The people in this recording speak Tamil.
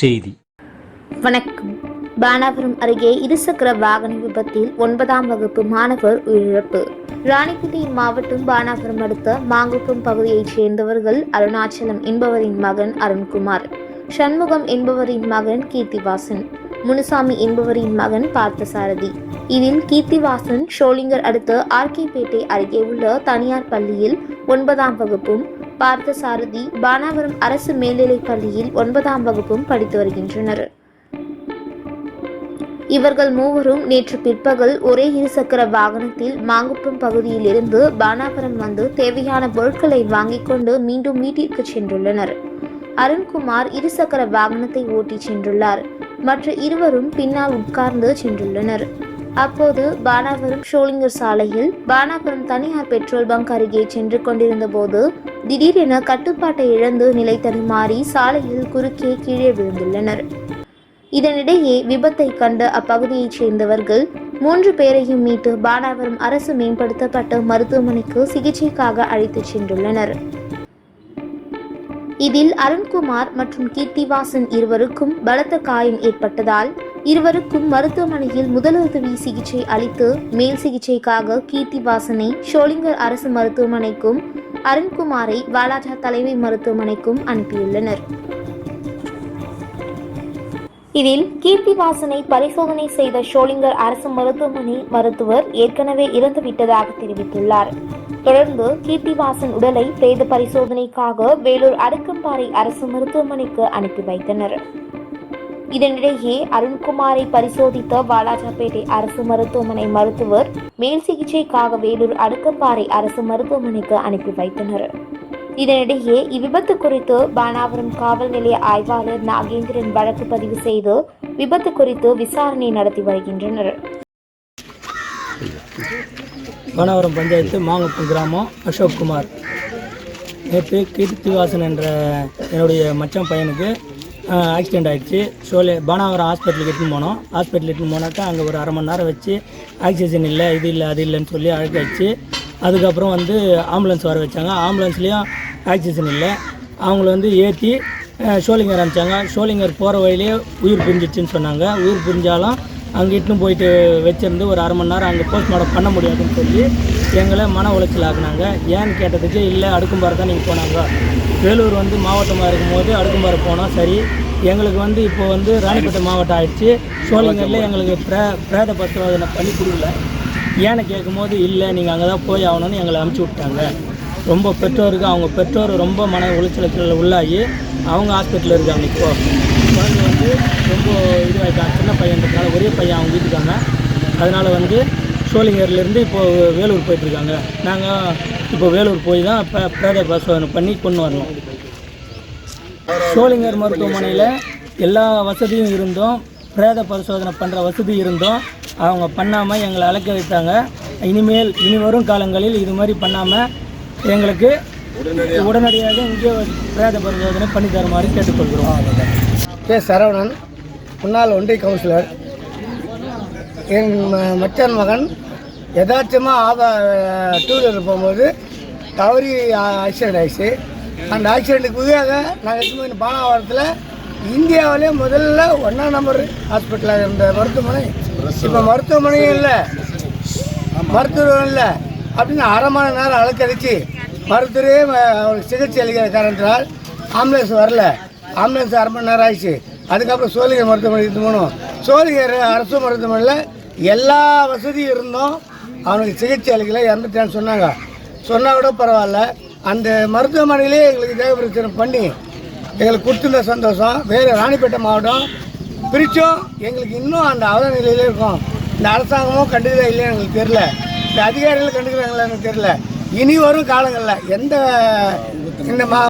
செய்தி. வணக்கம். பானாபுரம் அருகே இருசக்கர வாகன விபத்தில் ஒன்பதாம் வகுப்பு மாணவர் உயிரிழப்பு. ராணிப்பேட்டை மாவட்டம் பானாபுரம் அடுத்த மாங்குப்பம் பகுதியைச் சேர்ந்தவர்கள் அருணாச்சலம் என்பவரின் மகன் அருண்குமார் சண்முகம் என்பவரின் மகன் கீர்த்திவாசன் முனுசாமி என்பவரின் மகன் பார்த்தசாரதி. இதில் கீர்த்திவாசன் ஷோலிங்கர் அடுத்த ஆர்கேபேட்டை அருகே உள்ள தனியார் பள்ளியில் ஒன்பதாம் வகுப்பும் பார்த்த சாரதி பானாவரம் அரசு மேல்நிலைப் பள்ளியில் ஒன்பதாம் வகுப்பும் படித்து வருகின்றனர். இவர்கள் மூவரும் நேற்று பிற்பகல் ஒரே இருசக்கர வாகனத்தில் மாங்குப்பம் பகுதியிலிருந்து பானாபுரம் வந்து தேவையான பொருட்களை வாங்கிக் கொண்டு மீண்டும் வீட்டிற்கு சென்றுள்ளனர். அருண்குமார் இருசக்கர வாகனத்தை ஓட்டிச் சென்றுள்ளார். மற்ற இருவரும் பின்னால் உட்கார்ந்து சென்றுள்ளனர். அப்போது பானாபுரம் ஷோலிங்கர் சாலையில் பானாபுரம் தனியார் பெட்ரோல் பங்க் அருகே சென்று கொண்டிருந்த போது திடீரென கட்டுப்பாட்டை இழந்து நிலை தடுமாறி சாலையில் குறுக்கே கீழே விழுந்துள்ளனர். இதனிடையே விபத்தை கண்ட அப்பகுதியைச் சேர்ந்தவர்கள் மூன்று பேரையும் மீட்டு பானாவரம் அரசு மேம்படுத்தப்பட்ட மருத்துவமனைக்கு சிகிச்சைக்காக அழைத்துச் சென்றுள்ளனர். இதில் அருண்குமார் மற்றும் கீர்த்திவாசன் இருவருக்கும் பலத்த காயம் ஏற்பட்டதால் இருவருக்கும் மருத்துவமனையில் முதலுதவி சிகிச்சை அளித்து மேல் சிகிச்சைக்காக கீர்த்திவாசனை ஷோலிங்கர் அரசு மருத்துவமனைக்கும் அருண்குமாரை வாலாஜா தலைமை மருத்துவமனைக்கும் அனுப்பியுள்ளனர். இதில் கீர்த்திவாசனை பரிசோதனை செய்த ஷோலிங்கர் அரசு மருத்துவமனை மருத்துவர் ஏற்கனவே இறந்துவிட்டதாக தெரிவித்துள்ளார். தொடர்ந்து கீர்த்திவாசன் உடலை பிரேத பரிசோதனைக்காக வேலூர் அடுக்கம்பாறை அரசு மருத்துவமனைக்கு அனுப்பி வைத்தனர். இதனிடையே அருண்குமாரை பரிசோதித்த வாலாஜாபேட்டை அரசு மருத்துவமனை மருத்துவர் மேல் சிகிச்சைக்காக வேலூர் அடுக்கம்பாறை அரசு மருத்துவமனைக்கு அனுப்பி வைத்தனர். இதனிடையே இவ்விபத்து குறித்து பானாவரம் காவல் நிலைய ஆய்வாளர் நாகேந்திரன் வழக்கு பதிவு செய்து விபத்து குறித்து விசாரணை நடத்தி வருகின்றனர். பானாவரம் பஞ்சாயத்து மாங்கப்பு கிராமம் அசோக் குமார். நேற்று கீர்த்திவாசன் என்ற என்னுடைய மச்சம் பையனுக்கு ஆக்சிடெண்ட் ஆகிடுச்சு சோலே பானாவரம் ஹாஸ்பிட்டலுக்கு எடுத்துன்னு போனோம். ஹாஸ்பிட்டல் எடுத்துன்னு போனாக்கா அங்கே ஒரு அரை மணி நேரம் வச்சு ஆக்சிஜன் இல்லை இது இல்லை அது இல்லைன்னு சொல்லி அழைச்சாச்சு. அதுக்கப்புறம் வந்து ஆம்புலன்ஸ் வர வச்சாங்க. ஆம்புலன்ஸ்லேயும் ஆக்சிஜன் இல்லை. அவங்கள வந்து ஏற்றி ஷோலிங்கர் அனுப்பிச்சாங்க. ஷோலிங்கர் போகிற வழியிலே உயிர் புரிஞ்சிடுச்சுன்னு சொன்னாங்க. உயிர் புரிஞ்சாலும் அங்கே இட்டுன்னு போயிட்டு வச்சிருந்து ஒரு அரை மணி நேரம் அங்கே போஸ்ட்மார்ட்டம் பண்ண முடியாதுன்னு சொல்லி எங்களை மன உளைச்சல் ஆக்குனாங்க ஏன்னு கேட்டதுக்கு இல்லை அடுக்கும்பாறை தான் நீங்கள் போனாங்க. வேலூர் வந்து மாவட்டமாக இருக்கும்போது அடுக்கும்பாறை போனோம். சரி எங்களுக்கு வந்து இப்போ வந்து ராணிப்பேட்டை மாவட்டம் ஆயிடுச்சு. சோழிங்கரில் எங்களுக்கு பிரே பிரேத பரிசோதனை பண்ணி கொடுக்கல. ஏன்னு கேட்கும்போது இல்லை நீங்கள் அங்கே தான் போய் ஆகணும்னு எங்களை அமுச்சு விட்டாங்க. ரொம்ப பெற்றோருக்கு அவங்க பெற்றோர் ரொம்ப மன உளைச்சலுக்கு உள்ளாகி அவங்க ஹாஸ்பிட்டலில் இருக்காங்க இப்போ. குழந்தை வந்து ரொம்ப இதுவாகிட்டாங்க சின்ன பையன்றதுனால ஒரே பையன் அவங்க வீட்டுக்காங்க அதனால் வந்து சோழிங்கர்லேருந்து இப்போது வேலூர் போயிட்டுருக்காங்க. நாங்கள் இப்போ வேலூர் போய் தான் இப்போ பிரேத பரிசோதனை பண்ணி கொண்டு வரணும். சோழிங்கர் மருத்துவமனையில் எல்லா வசதியும் இருந்தும் பிரேத பரிசோதனை பண்ணுற வசதி இருந்தும் அவங்க பண்ணாமல் எங்களை அழைக்க வைத்தாங்க. இனிமேல் இனி வரும் காலங்களில் இது மாதிரி பண்ணாமல் எங்களுக்கு உடனடியாக இங்கே பிரேத பரிசோதனை பண்ணி தருமாறு கேட்டுக்கொள்கிறோம். கே சரவணன் முன்னாள் ஒன்றிய கவுன்சிலர். என் மச்சான் மகன் யதார்த்தமாக ஆபா டூ வீலர் போகும்போது தவறி ஆக்சிடென்ட் ஆயிடுச்சு. அந்த ஆக்சிடெண்ட்டுக்கு புதிதாக நாங்கள் எடுத்து பாலாவரத்தில் இந்தியாவிலே முதல்ல ஒன்றாம் நம்பர் ஹாஸ்பிட்டலாக இருந்த மருத்துவமனை. இப்போ மருத்துவமனையும் இல்லை. மருத்துவம் இல்லை. அப்படின்னு அரை மணி நேரம் அலக்கடிச்சு மருத்துவரே அவருக்கு சிகிச்சை அளிக்கிற காரணத்தினால் ஆம்புலன்ஸ் வரல. ஆம்புலன்ஸ் அரை மணி நேரம் ஆயிடுச்சு. அதுக்கப்புறம் சோழிகை மருத்துவமனை எடுத்து போனோம். சோழிகை அரசு மருத்துவமனையில் எல்லா வசதியும் இருந்தும். அவனுக்கு சிகிச்சை அளிக்கல. இறந்துட்டான்னு சொன்னாங்க. சொன்னால் கூட பரவாயில்ல. அந்த மருத்துவமனையிலே எங்களுக்கு தேவ பிரச்சனை பண்ணி எங்களுக்கு கொடுத்துருந்த சந்தோஷம். வேறு ராணிப்பேட்டை மாவட்டம் பிரித்தோம். எங்களுக்கு இன்னும் அந்த அவல நிலையிலே இருக்கும். இந்த அரசாங்கமும் கண்டுக்கிறதா இல்லையா எங்களுக்கு தெரில இந்த அதிகாரிகள் கண்டுக்கிறாங்களா எனக்கு தெரில இனி வரும் காலங்களில். எந்த இந்த மா